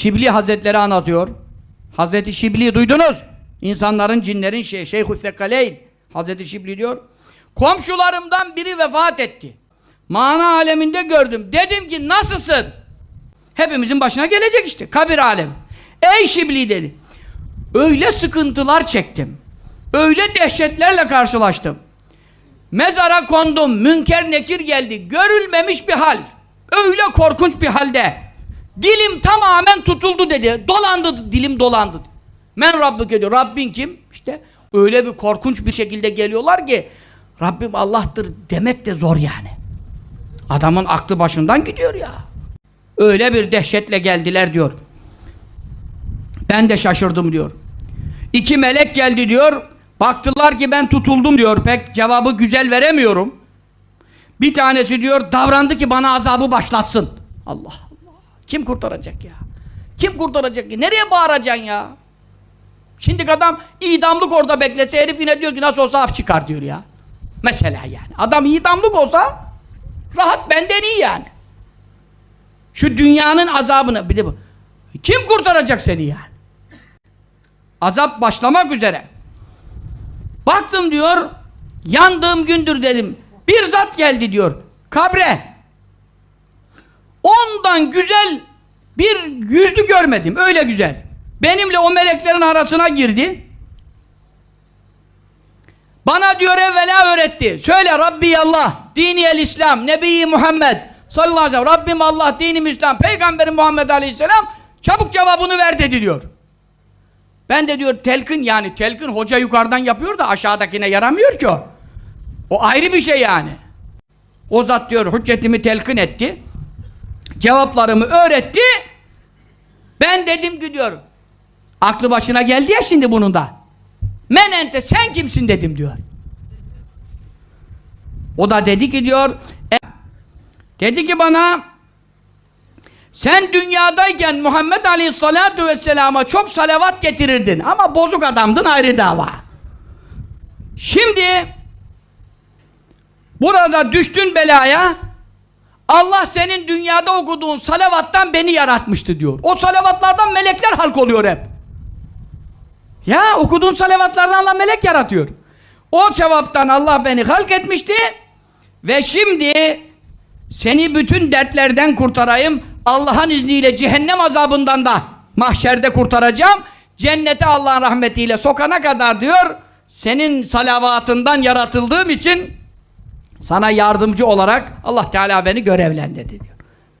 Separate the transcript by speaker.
Speaker 1: Şibli Hazretleri anlatıyor. Hazreti Şibli duydunuz. İnsanların, cinlerin şey, Şeyhü Sekaleyn. Hazreti Şibli diyor. Komşularımdan biri vefat etti. Mana aleminde gördüm. Dedim ki nasılsın? Hepimizin başına gelecek işte. Kabir alemi. Ey Şibli dedi. Öyle sıkıntılar çektim. Öyle dehşetlerle karşılaştım. Mezara kondum. Münker nekir geldi. Görülmemiş bir hal. Öyle korkunç bir halde. Dilim tamamen tutuldu dedi. Dolandı dilim dolandı. Men Rabbike diyor. Rabbin kim? İşte öyle bir korkunç bir şekilde geliyorlar ki Rabbim Allah'tır demek de zor yani. Adamın aklı başından gidiyor ya. Öyle bir dehşetle geldiler diyor. Ben de şaşırdım diyor. İki melek geldi diyor. Baktılar ki ben tutuldum diyor. Pek cevabı güzel veremiyorum. Bir tanesi diyor davrandı ki bana azabı başlatsın. Allah. Kim kurtaracak ya? Kim kurtaracak ki? Nereye bağıracaksın ya? Şimdi adam idamlık orada beklese herif yine diyor ki nasıl olsa af çıkar diyor ya. Mesela yani. Adam idamlık olsa rahat benden iyi yani. Şu dünyanın azabını bir de bu. Kim kurtaracak seni yani? Azap başlamak üzere. Baktım diyor, yandığım gündür dedim. Bir zat geldi diyor, kabre. Ondan güzel bir yüzlü görmedim, öyle güzel. Benimle o meleklerin arasına girdi. Bana diyor evvela öğretti. Söyle Rabbi Allah, dini el İslam, Nebi Muhammed sallallahu aleyhi ve sellem. Rabbim Allah, dinim İslam, Peygamberim Muhammed aleyhisselam. Çabuk cevabını ver dedi diyor. Ben de diyor telkin yani telkin hoca yukarıdan yapıyor da aşağıdakine yaramıyor ki o. O ayrı bir şey yani. O zat diyor hüccetimi telkin etti. Cevaplarımı öğretti. Ben dedim ki diyor. Aklı başına geldi ya şimdi bunun da. Menente sen kimsin dedim diyor. O da dedi ki diyor. "E, dedi ki bana sen dünyadayken Muhammed Aleyhisselatü Vesselam'a çok salavat getirirdin ama bozuk adamdın ayrı dava. Şimdi burada düştün belaya Allah senin dünyada okuduğun salavattan beni yaratmıştı diyor. O salavatlardan melekler halk oluyor hep. Ya okuduğun salavatlardan Allah melek yaratıyor. O cevaptan Allah beni halk etmişti ve şimdi seni bütün dertlerden kurtarayım. Allah'ın izniyle cehennem azabından da mahşerde kurtaracağım. Cennete Allah'ın rahmetiyle sokana kadar diyor. Senin salavatından yaratıldığım için sana yardımcı olarak Allah Teala beni görevlendirdi diyor.